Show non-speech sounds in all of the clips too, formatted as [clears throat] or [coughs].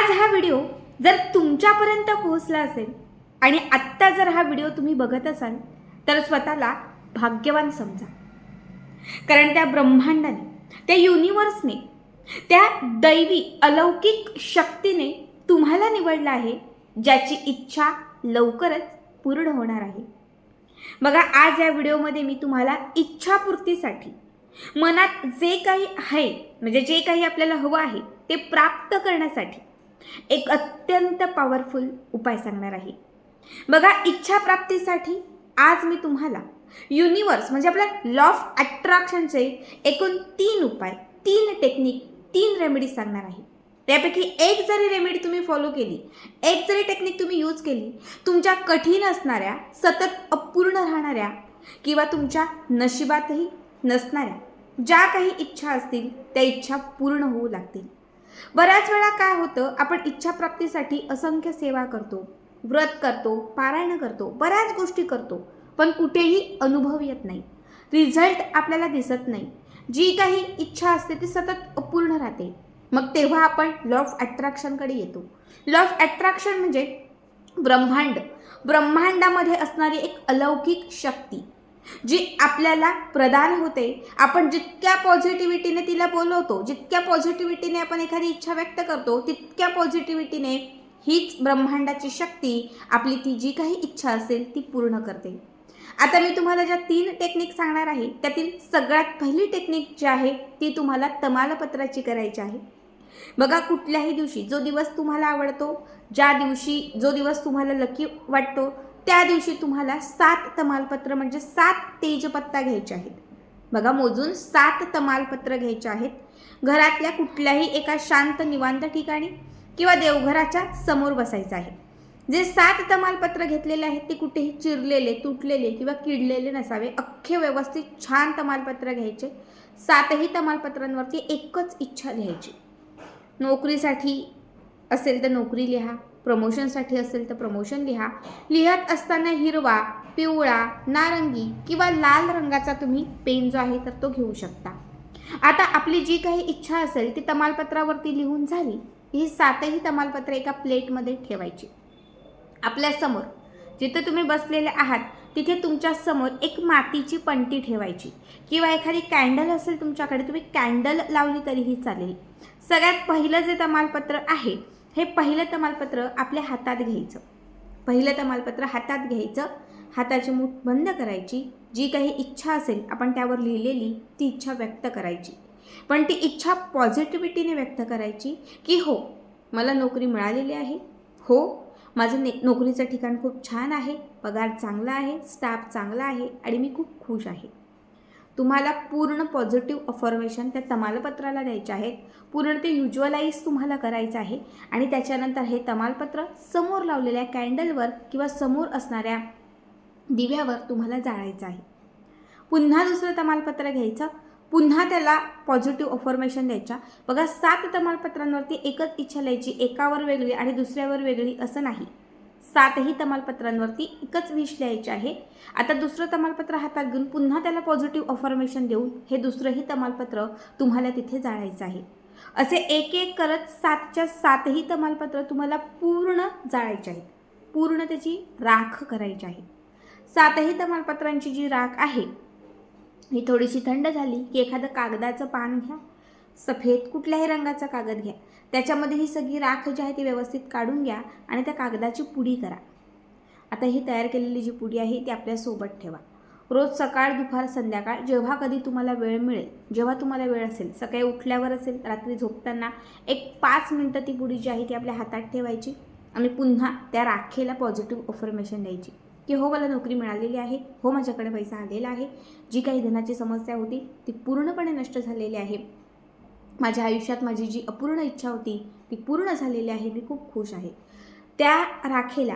आज हा व्हिडिओ जर तुमच्यापर्यंत पोहोचला असेल आणि आत्ता जर हा व्हिडिओ तुम्ही बघत असाल तर स्वतःला भाग्यवान समजा. कारण त्या ब्रह्मांडाने त्या युनिवर्सने त्या दैवी अलौकिक शक्तीने तुम्हाला निवडलं आहे ज्याची इच्छा लवकरच पूर्ण होणार आहे. बघा आज या व्हिडिओमध्ये मी तुम्हाला इच्छापूर्तीसाठी मनात जे काही आहे म्हणजे जे काही आपल्याला हवं आहे ते प्राप्त करण्यासाठी एक अत्यंत पॉवरफुल उपाय सांगणार आहे. बघा इच्छाप्राप्तीसाठी आज मी तुम्हाला युनिवर्स म्हणजे आपल्या लॉ ऑफ अट्रॅक्शनचे एकूण तीन उपाय तीन टेक्निक तीन रेमेडी सांगणार आहे. त्यापैकी एक जरी रेमेडी तुम्ही फॉलो केली एक जरी टेक्निक तुम्ही यूज केली तुमच्या कठीण असणाऱ्या सतत अपूर्ण राहणाऱ्या किंवा तुमच्या नशिबातही नसणाऱ्या ज्या काही इच्छा असतील त्या इच्छा पूर्ण होऊ लागतील. बऱ्याच वेळा काय होतं आपण इच्छाप्राप्तीसाठी असंख्य सेवा करतो व्रत करतो पारायण करतो बऱ्याच गोष्टी करतो पण कुठेही अनुभव येत नाही. रिझल्ट आपल्याला दिसत नाही. जी काही इच्छा असते ती सतत अपूर्ण राहते. मग तेव्हा आपण लॉ ऑफ अट्रॅक्शनकडे येतो. लॉ ऑफ अट्रॅक्शन म्हणजे ब्रह्मांड. ब्रह्मांडामध्ये असणारी एक अलौकिक शक्ती. जी आपल्याला प्रदान होते. आपण जितक्या पॉझिटिव्हिटीने तिला बोलवतो जितक्या पॉझिटिव्हिटीने आपण एखादी इच्छा व्यक्त करतो तितक्या पॉझिटिव्हिटीने हीच ब्रह्मांडाची शक्ती आपली ती जी काही इच्छा असेल ती पूर्ण करते. आता मी तुम्हाला ज्या तीन टेक्निक सांगणार आहे त्यातील सगळ्यात पहिली टेक्निक जी आहे ती तुम्हाला तमालपत्राची करायची आहे. बघा कुठल्याही दिवशी जो दिवस तुम्हाला आवडतो ज्या दिवशी जो दिवस तुम्हाला लकी वाटतो त्या दिवशी तुम्हाला सात तमालपत्र म्हणजे सात तेजपत्ता घ्यायचे आहेत. बघा मोजून सात तमालपत्र घ्यायचे आहेत. घरातल्या कुठल्याही एका शांत निवांत ठिकाणी किंवा देवघराच्या समोर बसायचं आहे. जे सात तमालपत्र घेतलेले आहेत ते कुठेही चिरलेले तुटलेले किंवा किडलेले नसावे. अख्खे व्यवस्थित छान तमालपत्र घ्यायचे. सातही तमालपत्रांवरती एकच इच्छा लिहायची नोकरीसाठी असेल तर नोकरी लिहा. प्रमोशनसाठी असेल तर प्रमोशन लिहा. लिहत असताना हिरवा पिवळा नारंगी किंवा लाल रंगाचा तुम्ही पेन जो आहे तर तो घेऊ शकता. आता आपली जी काही इच्छा असेल ती तमालपत्रावरती लिहून झाली. ही सातही तमालपत्र एका प्लेटमध्ये ठेवायची. आपल्यासमोर जिथे तुम्ही बसलेले आहात तिथे तुमच्यासमोर एक मातीची पंटी ठेवायची किंवा एखादी कॅन्डल असेल तुमच्याकडे तुम्ही कॅन्डल लावली तरीही चालेल. सगळ्यात पहिलं जे तमालपत्र आहे हे पहिलं तमालपत्र आपल्या हातात घ्यायचं. पहिलं तमालपत्र हातात घ्यायचं. हाताची मूठ बंद करायची. जी काही इच्छा असेल आपण त्यावर लिहिलेली ती इच्छा व्यक्त करायची. पण ती इच्छा पॉझिटिव्हिटीने व्यक्त करायची की हो मला नोकरी मिळालेली आहे. हो माझं ने नोकरीचं ठिकाण खूप छान आहे. पगार चांगला आहे. स्टाफ चांगला आहे. आणि मी खूप खुश आहे. तुम्हाला पूर्ण पॉझिटिव्ह अफॉर्मेशन त्या तमालपत्राला द्यायचे आहेत. पूर्ण ते युज्युअलाइज तुम्हाला करायचं आहे. आणि त्याच्यानंतर हे तमालपत्र समोर लावलेल्या कॅन्डलवर किंवा समोर असणाऱ्या दिव्यावर तुम्हाला जाळायचं आहे. पुन्हा दुसरं तमालपत्र घ्यायचं. पुन्हा त्याला पॉझिटिव्ह अफॉर्मेशन द्यायच्या बघा सात तमालपत्रांवरती एकच इच्छा लिहायची एकावर वेगळी आणि दुसऱ्यावर वेगळी असं नाही. सातही तमालपत्रांवरती एकच विष लिहायचे आहे. आता दुसरं तमालपत्र हातात घेऊन पुन्हा त्याला पॉझिटिव्ह अफॉर्मेशन देऊन हे दुसरंही तमालपत्र तुम्हाला तिथे जाळायचं आहे. असे एक एक करत सातच्या सातही तमालपत्र तुम्हाला पूर्ण जाळायचे आहेत. पूर्ण त्याची राख करायची आहे. सातही तमालपत्रांची जी राख आहे ही थोडीशी थंड झाली की एखादं कागदाचं पान घ्या. सफेद कुठल्याही रंगाचा कागद घ्या. त्याच्यामध्ये ही सगळी राख जी आहे ती व्यवस्थित काढून घ्या आणि त्या कागदाची पुडी करा. आता ही तयार केलेली जी पुडी आहे ती आपल्यासोबत ठेवा. रोज सकाळ दुपार संध्याकाळ जेव्हा कधी तुम्हाला वेळ मिळेल जेव्हा तुम्हाला वेळ असेल सकाळी उठल्यावर असेल रात्री झोपताना एक पाच मिनटं ती पुडी जी आहे ती आपल्या हातात ठेवायची. आणि पुन्हा त्या राखेला पॉझिटिव्ह अफर्मेशन द्यायची. की हो मला नोकरी मिळालेली आहे हो माझ्याकडे पैसा आलेला आहे जी काही धनाची समस्या होती ती पूर्णपणे नष्ट झालेली आहे. माझ्या आयुष्यात माझी जी अपूर्ण इच्छा होती ती पूर्ण झालेली आहे मी खूप खुश आहे. त्या राखेला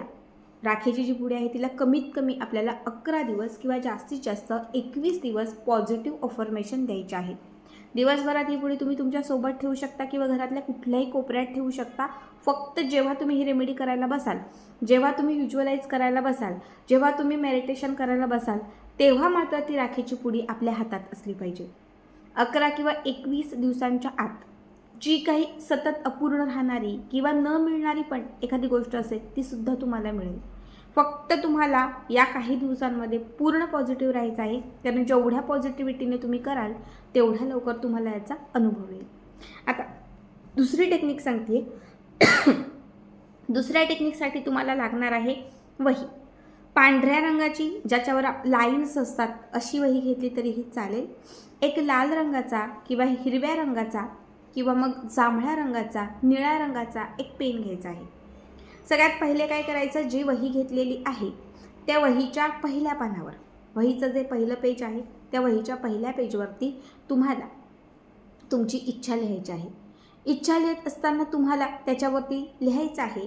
राखेची जी पुढे आहे तिला कमीत कमी आपल्याला अकरा दिवस किंवा जास्तीत जास्त एकवीस दिवस पॉझिटिव्ह ऑफर्मेशन द्यायचे आहे. दिवसभरात ही पुढे तुम्ही तुमच्यासोबत ठेवू शकता किंवा घरातल्या कुठल्याही कोपऱ्यात ठेवू शकता. फक्त जेव्हा तुम्ही ही रेमेडी करायला बसाल जेव्हा तुम्ही युज्युअलाइज करायला बसाल जेव्हा तुम्ही मेडिटेशन करायला बसाल तेव्हा मात्र ती राखेची पुडी आपल्या हातात असली पाहिजे. अकरा किंवा एकवीस दिवसांच्या आत जी काही सतत अपूर्ण राहणारी किंवा न मिळणारी पण एखादी गोष्ट असेल ती सुद्धा तुम्हाला मिळेल. फक्त तुम्हाला या काही दिवसांमध्ये पूर्ण पॉझिटिव्ह राहायचं आहे. कारण जेवढ्या पॉझिटिव्हिटीने तुम्ही कराल तेवढ्या लवकर तुम्हाला याचा अनुभव येईल. आता दुसरी टेक्निक सांगते [coughs] दुसऱ्या टेक्निकसाठी तुम्हाला लागणार आहे वही. पांढऱ्या रंगाची ज्याच्यावर लाईन्स असतात अशी वही घेतली तरीही चालेल. एक लाल रंगाचा किंवा हिरव्या रंगाचा किंवा मग जांभळ्या रंगाचा निळ्या रंगाचा एक पेन घ्यायचा आहे. सगळ्यात पहिले काय करायचं? जी वही घेतलेली आहे त्या वहीच्या पहिल्या पानावर. वहीचं जे पहिलं पेज आहे त्या वहीच्या पहिल्या पेजवरती तुम्हाला तुमची इच्छा लिहायची आहे. इच्छा लिहित असताना तुम्हाला त्याच्यावरती लिहायचं आहे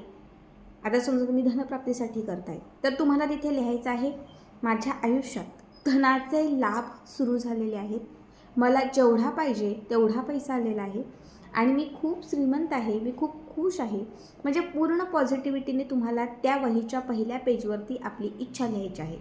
आता समजा तुम्ही धनप्राप्तीसाठी करताय. तर तुम्हाला तिथे लिहायचं आहे माझ्या आयुष्यात धनाचे लाभ सुरू झालेले आहेत. मला जेवढा पाहिजे तेवढा पैसा आलेला आहे. आणि मी खूप श्रीमंत आहे मी खूप खुश आहे. म्हणजे पूर्ण पॉझिटिव्हिटीने तुम्हाला त्या वहीच्या पहिल्या पेजवरती आपली इच्छा लिहायची आहे.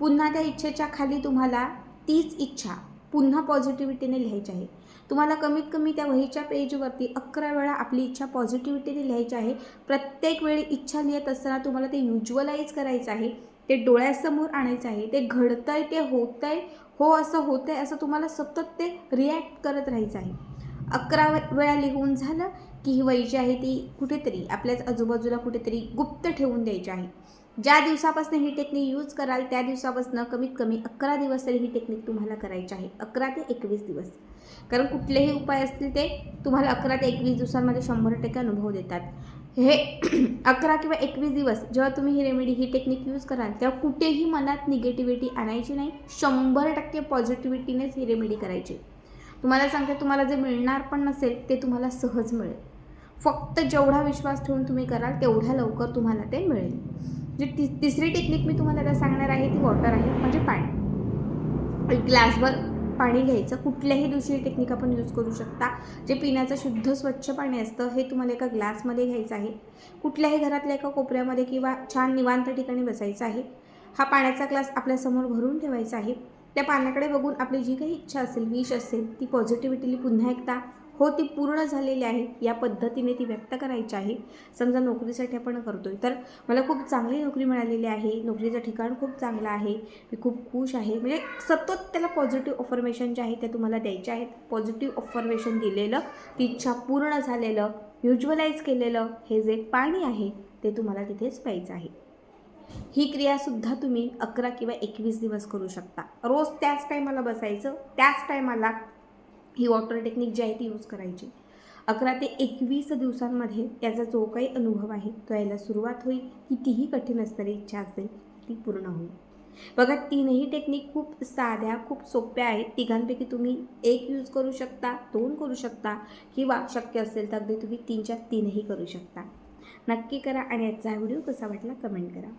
पुन्हा त्या इच्छेच्या खाली तुम्हाला तीच इच्छा पुन्हा पॉझिटिव्हिटीने लिहायची आहे. तुम्हाला कमीत कमी त्या वहीच्या पेजवरती अकरा वेळा आपली इच्छा पॉझिटिव्हिटीने लिहायची आहे. प्रत्येक वेळी इच्छा लिहित असताना तुम्हाला ते युज्युअलाइज करायचं आहे. ते डोळ्यासमोर आणायचं आहे. ते घडतं आहे ते होतंय हो असं होतंय असं तुम्हाला सतत ते रिॲक्ट करत राहायचं आहे. अकरा वेळा लिहून झालं की ही वही जी आहे ती कुठेतरी आपल्याच आजूबाजूला कुठेतरी गुप्त ठेवून द्यायची आहे. ज्या दिवसापासून ही टेक्निक यूज कराल त्या दिवसापासून कमीत कमी अकरा दिवस तरी ही टेक्निक तुम्हाला करायची आहे. अकरा ते एकवीस दिवस. कारण कुठलेही उपाय असतील ते तुम्हाला अकरा ते एकवीस दिवसांमध्ये शंभर टक्के अनुभव देतात. हे [clears throat] अकरा किंवा एकवीस दिवस जेव्हा तुम्ही ही रेमेडी ही टेक्निक यूज कराल तेव्हा कुठेही मनात निगेटिव्हिटी आणायची नाही. शंभर टक्के पॉझिटिव्हिटीनेच ही रेमेडी करायची. तुम्हाला सांगते तुम्हाला जे मिळणार पण नसेल ते तुम्हाला सहज मिळेल. फक्त जेवढा विश्वास ठेवून तुम्ही कराल तेवढ्या लवकर तुम्हाला ते मिळेल. जी ति तिसरी टेक्निक मी तुम्हाला आता सांगणार आहे ती वॉटर आहे म्हणजे पाणी. एक ग्लासभर पाणी घ्यायचं. कुठल्याही दिवशी टेक्निक आपण यूज करू शकता. जे पिण्याचं शुद्ध स्वच्छ पाणी असतं हे तुम्हाला एका ग्लासमध्ये घ्यायचं आहे. कुठल्याही घरातल्या एका कोपऱ्यामध्ये किंवा छान निवांत ठिकाणी बसायचं आहे. हा पाण्याचा ग्लास आपल्यासमोर भरून ठेवायचा आहे. त्या पाण्याकडे बघून आपली जी काही इच्छा असेल विश असेल ती पॉझिटिव्हिटीली पुन्हा एकदा हो ती पूर्ण झालेली आहे. या पद्धतीने ती व्यक्त करायची आहे. समजा नोकरीसाठी आपण करतो आहे तर मला खूप चांगली नोकरी मिळालेली आहे. नोकरीचं ठिकाण खूप चांगलं आहे. मी खूप खुश आहे. म्हणजे सतत त्याला पॉझिटिव्ह ऑफर्मेशन जे आहे ते तुम्हाला द्यायचे आहेत. पॉझिटिव्ह ऑफर्मेशन दिलेलं ती इच्छा पूर्ण झालेलं व्हिज्युअलाइज केलेलं हे जे पाणी आहे ते तुम्हाला तिथेच प्यायचं आहे. ही क्रियासुद्धा तुम्ही अकरा किंवा एकवीस दिवस करू शकता. रोज त्याच टायमाला बसायचं त्याच टायमाला ही वॉटर टेक्निक जी आहे ती यूज करायची. अकरा ते एकवीस दिवसांमध्ये याचा जो काही अनुभव आहे तो यायला सुरुवात होईल. कितीही कठीण असणारी इच्छा असेल ती पूर्ण होईल. बघा तीनही टेक्निक खूप साध्या खूप सोप्या आहेत. तिघांपैकी तुम्ही एक यूज करू शकता दोन करू शकता किंवा शक्य असेल तर अगदी तुम्ही तीनच्या तीनही करू शकता. नक्की करा आणि याचा व्हिडिओ कसा वाटला कमेंट करा.